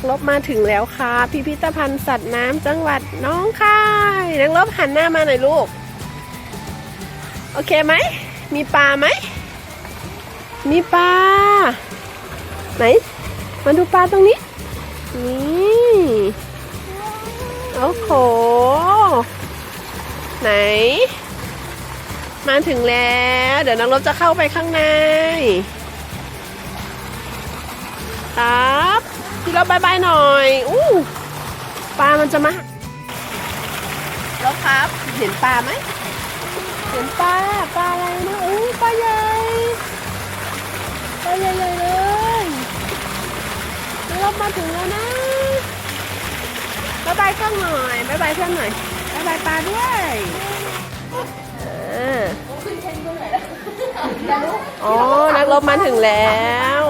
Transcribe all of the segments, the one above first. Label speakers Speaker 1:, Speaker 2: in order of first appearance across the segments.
Speaker 1: กรบมาถึงแล้วค่ะ พิพิธภัณฑ์สัตว์น้ำจังหวัดน้องคายนักรบหันหน้ามาหน่อยลูก โอเคไหม มีปลาไหม มีปลา ไหน มาดูปลาตรงนี้ นี่โอ้โห ไหน มาถึงแล้ว เดี๋ยวนักรบจะเข้าไปข้างในครับ พี่รบบายบายหน่อยอู้ปลามันจะมาแล้วครับ เห็นปลาไหมเห็นปลาปลาอะไรนะอู้ปลาใหญ่ปลาใหญ่ๆเลยพี่รบมาถึงแล้วนะบายบายเครื่องหน่อยบายบายเพื่อนหน่อยบายบายปลาด้วยอ่าอ๋อ นักรบมาถึงแล้ว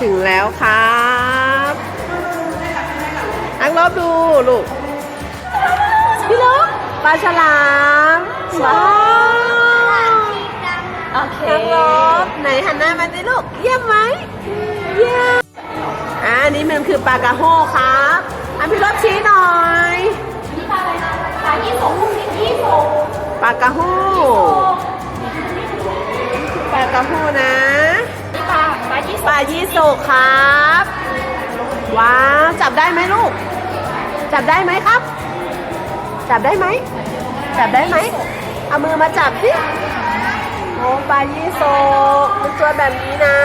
Speaker 1: ถึงแล้วครับนักรบดูลูก พี่ลบปลาฉลามว้าวโอเคนักรบไหนหันหน้ามาสิลูก เยี่ยมไหมเยี่ยมอ่าอันนี้มันคือปลากระโฮครับอะพี่ลบชี้หน่อย
Speaker 2: นี่ปลาอะไรนะปลายี่สกยี่สก
Speaker 1: ปลากระโฮปลากระโฮนะ
Speaker 2: นี่ปลา ปลายี่ส
Speaker 1: ป
Speaker 2: ก
Speaker 1: ลายี่โศกครับ ว้าวจับได้ไหมลูก จับได้ไหมครับ จับได้ไหม จับได้ไหม เอามือมาจับสิโอ้ปลายี่โศกเป็นตัวแบบนี้นะ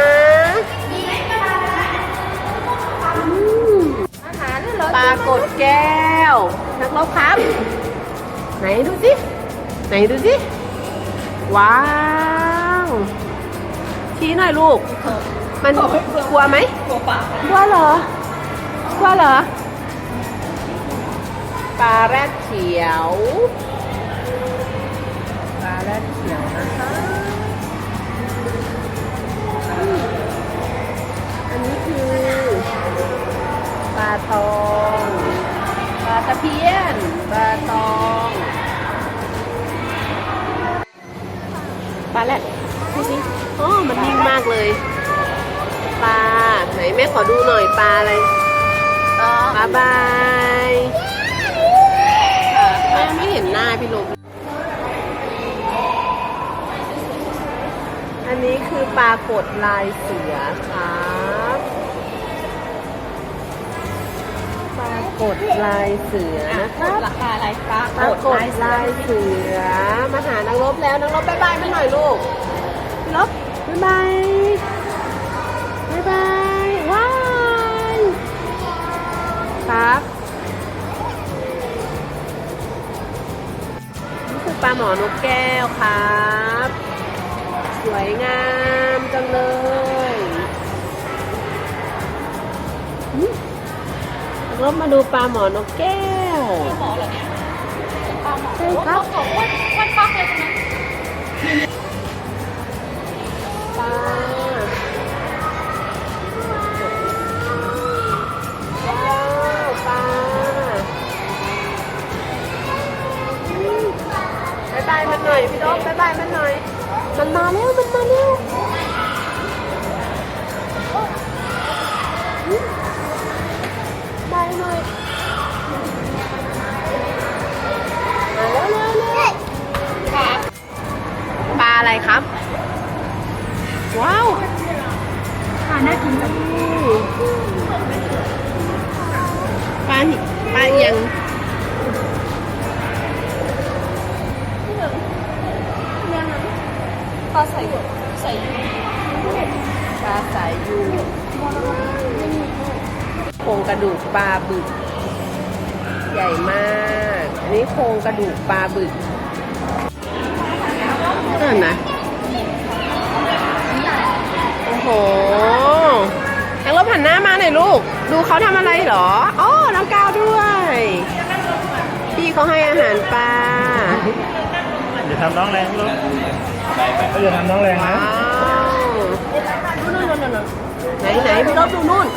Speaker 1: อา
Speaker 2: หารนี่เหรอ
Speaker 1: ปลากดแก้ว นักรบครับ ไหนดูสิ ไหนดูสิ ว้าว ชี้หน่อยลูก มันกลัวไหม
Speaker 2: ตัวปลาก
Speaker 1: ลัวเหรอกลัวเหรอปลาแรดเขียวปลาแรดเขียวนะคะอืมอันนี้คือปลาทองปลาตะเพียนปลาตองปลาแรดดูสิอ๋อมันนิ่งมากเลย ปลาไหนแม่ขอดูหน่อยปลาอะไร
Speaker 2: เออ
Speaker 1: ปลาบายแม่ไม่เห็นหน้าพี่ลมอันนี้คือปลากดลายเสือครับปลากดลายเสือนะครับ
Speaker 2: ราคาอะไรปลา
Speaker 1: ปรากฏลายเสือมาหานังลบแล้วนังลบบายบายมันหน่อยลูกลบบายบาย ครับ นี่คือปลาหมอนกแก้วครับ สวยงามจังเลยอืมนังลบมาดูปลาหมอนกแก้ว
Speaker 2: หมอเหรอเนี่ยปลาหมอ
Speaker 1: ใช่ครับ
Speaker 2: โอ้โหอ้วนอ้วนฟักเลยใช่ไหม
Speaker 1: ปลาายมันหน่อดบายบายมันหน่อย มันมาแล้ว มันมาแล้วบายหน่อย กระดูกปลาบึก ใหญ่มากอันนี้โครงกระดูกปลาบึกนั่นนะโอ้โหแองลบหันหน้ามาหน่อยลูก ดูเขาทำอะไรเหรออ๋อน้องกาวด้วย พี่เขาให้อาหารปลา
Speaker 3: อย่าทำน้องแรงลูกอย่าทำน้องแรงนะ
Speaker 1: ว้าวไหนไหนพี่รบดูนู่น